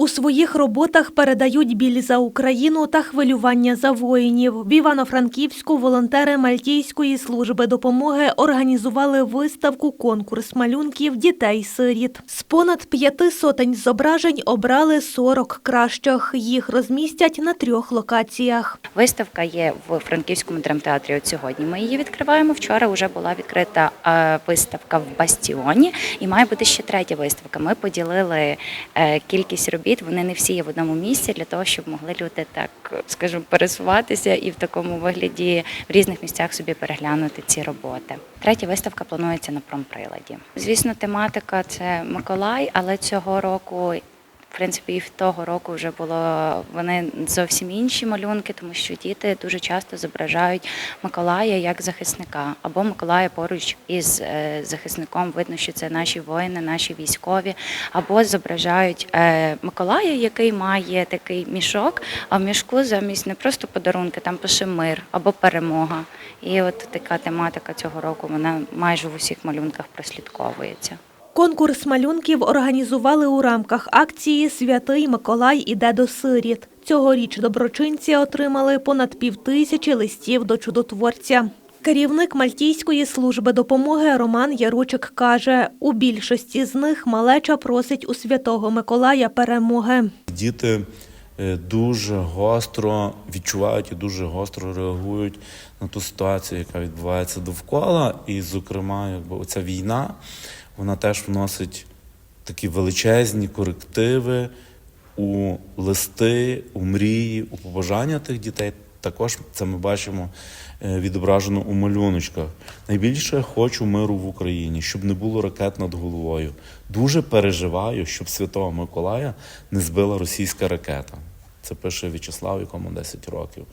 У своїх роботах передають біль за Україну та хвилювання за воїнів. В Івано-Франківську волонтери Мальтійської служби допомоги організували виставку конкурс малюнків дітей-сиріт. З понад п'яти сотень зображень обрали 40 кращих. Їх розмістять на трьох локаціях. Виставка є в Франківському драмтеатрі. От сьогодні ми її відкриваємо. Вчора вже була відкрита е, виставка в Бастіоні, і має бути ще третя виставка. Ми поділили е, кількість робіт. Вони не всі є в одному місці для того, щоб могли люди так, скажімо, пересуватися і в такому вигляді в різних місцях собі переглянути ці роботи. Третя виставка планується на промприладі. Звісно, тематика це Миколай, але цього року в принципі, і в того року вже було вони зовсім інші малюнки, тому що діти дуже часто зображають Миколая як захисника, або Миколая поруч із е, захисником. Видно, що це наші воїни, наші військові, або зображають е, Миколая, який має такий мішок, а в мішку замість не просто подарунки, там пише мир або перемога. І от така тематика цього року вона майже в усіх малюнках прослідковується. Конкурс малюнків організували у рамках акції Святий Миколай іде до сиріт. Цьогоріч доброчинці отримали понад півтисячі листів до чудотворця. Керівник Мальтійської служби допомоги Роман Яручик каже, у більшості з них малеча просить у святого Миколая перемоги. Діти е, дуже гостро відчувають і дуже гостро реагують на ту ситуацію, яка відбувається довкола. І, зокрема, якби оця війна вона теж вносить такі величезні корективи у листи, у мрії, у побажання тих дітей. Також це ми бачимо е, відображено у малюночках. Найбільше хочу миру в Україні, щоб не було ракет над головою. Дуже переживаю, щоб Святого Миколая не збила російська ракета. Це пише В'ячеслав, якому 10 років.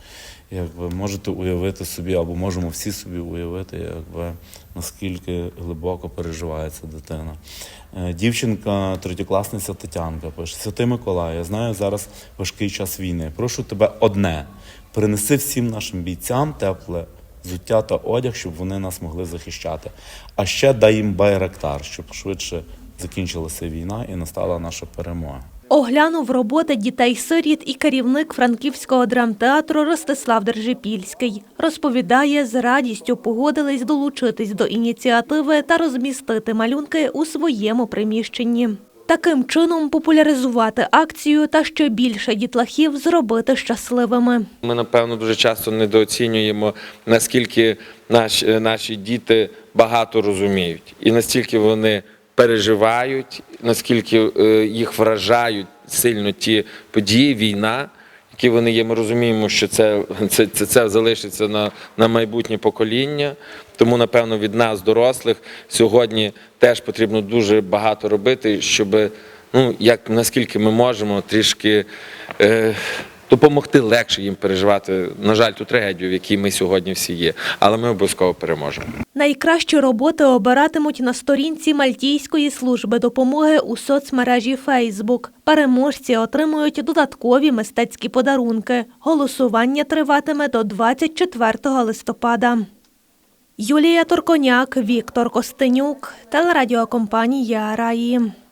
Якби можете уявити собі, або можемо всі собі уявити, якби наскільки глибоко переживає ця дитина. Е, Дівчинка, третьокласниця Тетянка пише: Святий Миколай, я знаю зараз важкий час війни. Прошу тебе одне: принеси всім нашим бійцям тепле взуття та одяг, щоб вони нас могли захищати. А ще дай їм байрактар, щоб швидше закінчилася війна і настала наша перемога. Оглянув роботи дітей-сиріт і керівник Франківського драмтеатру Ростислав Держипільський. Розповідає, з радістю погодились долучитись до ініціативи та розмістити малюнки у своєму приміщенні. Таким чином популяризувати акцію та ще більше дітлахів зробити щасливими. Ми, напевно, дуже часто недооцінюємо, наскільки наші, наші діти багато розуміють, і настільки вони переживають, наскільки е, їх вражають сильно ті події, війна, які вони є. Ми розуміємо, що це, це, це, це залишиться на, на майбутнє покоління. Тому, напевно, від нас, дорослих, сьогодні теж потрібно дуже багато робити, щоб ну, як наскільки ми можемо, трішки. Е, Допомогти легше їм переживати, на жаль, ту трагедію, в якій ми сьогодні всі є, але ми обов'язково переможемо. Найкращі роботи обиратимуть на сторінці Мальтійської служби допомоги у соцмережі Фейсбук. Переможці отримують додаткові мистецькі подарунки. Голосування триватиме до 24 листопада. Юлія Торконяк, Віктор Костенюк, телерадіокомпанія Раї.